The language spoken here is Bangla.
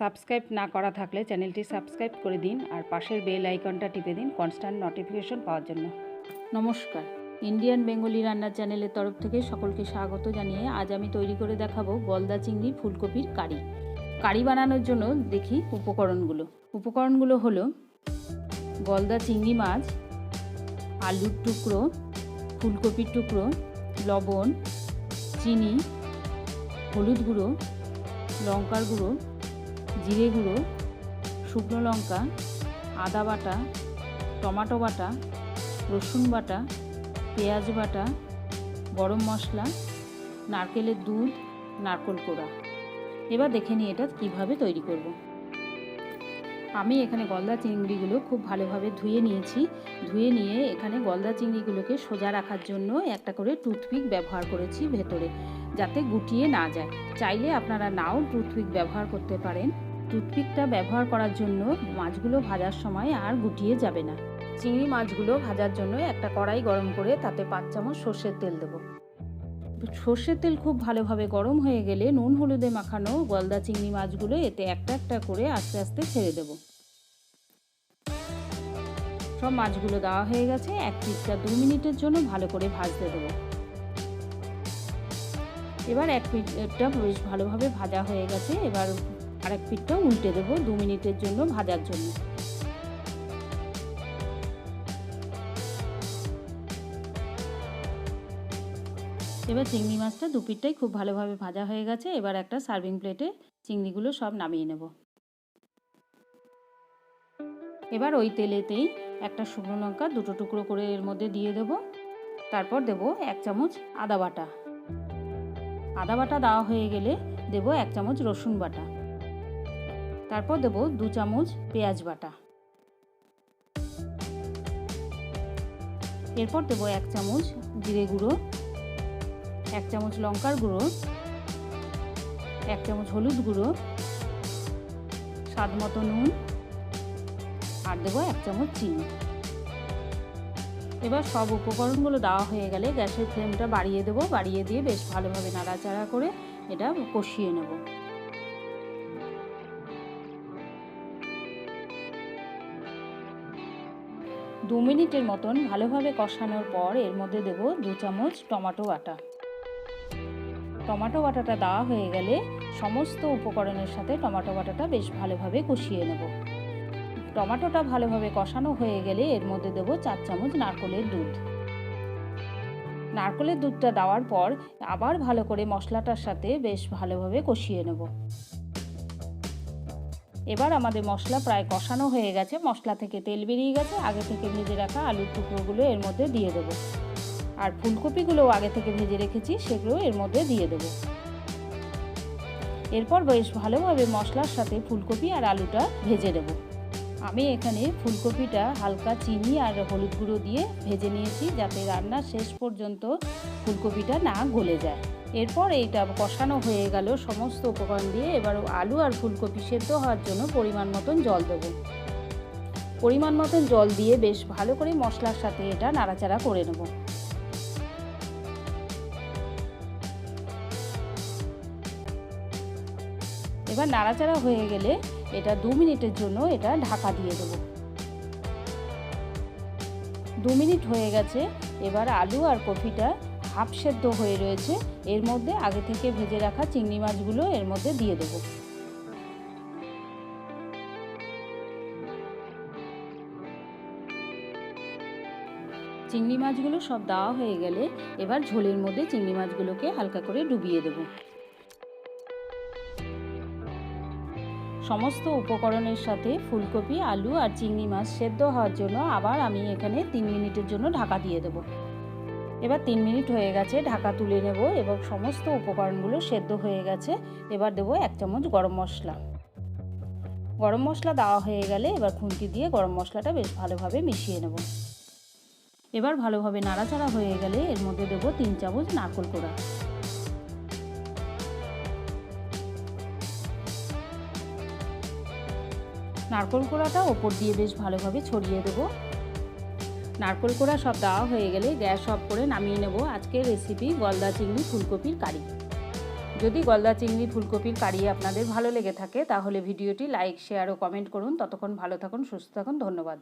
সাবস্ক্রাইব না করা থাকলে চ্যানেলটি সাবস্ক্রাইব করে দিন আর পাশের বেল আইকনটা টিপে দিন কনস্ট্যান্ট নোটিফিকেশন পাওয়ার জন্য। নমস্কার। ইন্ডিয়ান বেঙ্গলি রান্নার চ্যানেলের তরফ থেকে সকলকে স্বাগত জানিয়ে আজ আমি তৈরি করে দেখাবো গলদা চিংড়ি ফুলকপির কারি। কারি বানানোর জন্য দেখি উপকরণগুলো। উপকরণগুলো হলো গলদা চিংড়ি মাছ, আলুর টুকরো, ফুলকপির টুকরো, লবণ, চিনি, হলুদ গুঁড়ো, লঙ্কার গুঁড়ো জিরে গুঁড়ো শুকনো লঙ্কা, আদা বাটা, টমাটো বাটা, রসুন বাটা, পেঁয়াজ বাটা, গরম মশলা, নারকেলের দুধ, নারকোল কোড়া। এবার দেখে নিই এটা কীভাবে তৈরি করব। আমি এখানে গলদা চিংড়িগুলো খুব ভালোভাবে ধুয়ে নিয়েছি। ধুয়ে নিয়ে এখানে গলদা চিংড়িগুলোকে সোজা রাখার জন্য একটা করে টুথপিক ব্যবহার করেছি ভেতরে, যাতে গুটিয়ে না যায়। চাইলে আপনারা নাও টুথপিক ব্যবহার করতে পারেন। টুথপিকটা ব্যবহার করার জন্য মাছগুলো ভাজার সময় আর গুটিয়ে যাবে না। চিংড়ি মাছগুলো ভাজার জন্য একটা কড়াই গরম করে তাতে পাঁচ চামচ সর্ষের তেল দেবো। সর্ষের তেল খুব ভালোভাবে গরম হয়ে গেলে নুন, হলুদে মাখানো গলদা চিংড়ি মাছগুলো এতে একটা একটা করে আস্তে আস্তে ছেড়ে দেবো। সব মাছগুলো দেওয়া হয়ে গেছে, এক পিঠটা দু মিনিটের জন্য ভালো করে ভাজতে দেবো। এবার এক পিঠটা বেশ ভালোভাবে ভাজা হয়ে গেছে, এবার আরেক পিঠটা উল্টে দেবো দু মিনিটের জন্য ভাজার জন্য। এবার চিংড়ি মাছটা দু পিঠটাই খুব ভালোভাবে ভাজা হয়ে গেছে, এবার একটা সার্ভিং প্লেটে চিংড়িগুলো সব নামিয়ে নেব। এবার ওই তেলেতেই একটা শুকনো লঙ্কা দুটো টুকরো করে এর মধ্যে দিয়ে দেব, তারপর দেব এক চামচ আদা বাটা। আদা বাটা দেওয়া হয়ে গেলে দেব এক চামচ রসুন বাটা। তারপর দেব দু চামচ পেঁয়াজ বাটা। এরপর দেব এক চামচ জিরে গুঁড়ো, এক চামচ লঙ্কার গুঁড়ো, এক চামচ হলুদ গুঁড়ো, স্বাদ মতো নুন, আর দেবো এক চামচ চিনি। এবার সব উপকরণগুলো দেওয়া হয়ে গেলে গ্যাসের ফ্লেমটা বাড়িয়ে দেবো, বাড়িয়ে দিয়ে বেশ ভালোভাবে নাড়াচাড়া করে এটা কষিয়ে নেব। দু মিনিটের মতন ভালোভাবে কষানোর পর এর মধ্যে দেব দু চামচ টমেটো বাটা। টমেটো বাটাটা দেওয়া হয়ে গেলে সমস্ত উপকরণের সাথে টমেটো বাটাটা বেশ ভালোভাবে কষিয়ে নেব। টমেটোটা ভালোভাবে কষানো হয়ে গেলে এর মধ্যে দেবো চার চামচ নারকলের দুধ। নারকলের দুধটা দেওয়ার পর আবার ভালো করে মশলাটার সাথে বেশ ভালোভাবে কষিয়ে নেব। এবার আমাদের মশলা প্রায় কষানো হয়ে গেছে। মশলা থেকে তেল বেরিয়ে গেছে। আগে থেকে ভেজে রাখা আলুর টুকরোগুলো এর মধ্যে দিয়ে দেবো। আর ফুলকপিগুলোও আগে থেকে ভেজে রেখেছি, সেগুলো এর মধ্যে দিয়ে দেবো। এরপর বেশ ভালোভাবে মশলার সাথে ফুলকপি আর আলুটা ভেজে দেবো আমি এখানে ফুলকপিটা হালকা চিনি আর হলুদ গুঁড়ো দিয়ে ভেজে নিয়েছি যাতে রান্নার শেষ পর্যন্ত ফুলকপিটা না গলে যায়। এরপর এইটা কষানো হয়ে গেল সমস্ত উপকরণ দিয়ে। এবার আলু আর ফুলকপি সেদ্ধ হওয়ার জন্য পরিমাণ মতন জল দেবো। পরিমাণ মতন জল দিয়ে বেশ ভালো করে মশলার সাথে এটা নাড়াচাড়া করে নেব। এবার নাড়াচাড়া হয়ে গেলে এটা দু মিনিটের জন্য এটা ঢাকা দিয়ে দেবো। দু মিনিট হয়ে গেছে, এবার আলু আর কপিটা হাফ সেদ্ধ হয়ে রয়েছে, এর মধ্যে আগে থেকে ভেজে রাখা চিংড়ি মাছগুলো এর মধ্যে দিয়ে দেবো। চিংড়ি মাছগুলো সব দেওয়া হয়ে গেলে এবার ঝোলের মধ্যে চিংড়ি মাছগুলোকে হালকা করে ডুবিয়ে দেবো। সমস্ত উপকরণের সাথে ফুলকপি, আলু আর চিংড়ি মাছ সেদ্ধ হওয়ার জন্য আবার আমি এখানে তিন মিনিটের জন্য ঢাকা দিয়ে দেবো। এবার তিন মিনিট হয়ে গেছে, ঢাকা তুলে নেব এবং সমস্ত উপকরণগুলো সেদ্ধ হয়ে গেছে। এবার দেবো এক চামচ গরম মশলা। গরম মশলা দেওয়া হয়ে গেলে এবার খুন্তি দিয়ে গরম মশলাটা বেশ ভালোভাবে মিশিয়ে নেব। এবার ভালোভাবে নাড়াচাড়া হয়ে গেলে এর মধ্যে দেবো তিন চামচ নারকোল কোড়া। নারকোল কোড়াটা ওপর দিয়ে বেশ ভালোভাবে ছড়িয়ে দেবো। নারকল কোড়া সব দেওয়া হয়ে গেলে গ্যাস অফ করে নামিয়ে নেব আজকের রেসিপি গলদা চিংড়ি ফুলকপির কারি। যদি গলদা চিংড়ি ফুলকপির কারি আপনাদের ভালো লেগে থাকে, তাহলে ভিডিওটি লাইক শেয়ার ও কমেন্ট করুন। ততক্ষণ ভালো থাকুন, সুস্থ থাকুন, ধন্যবাদ।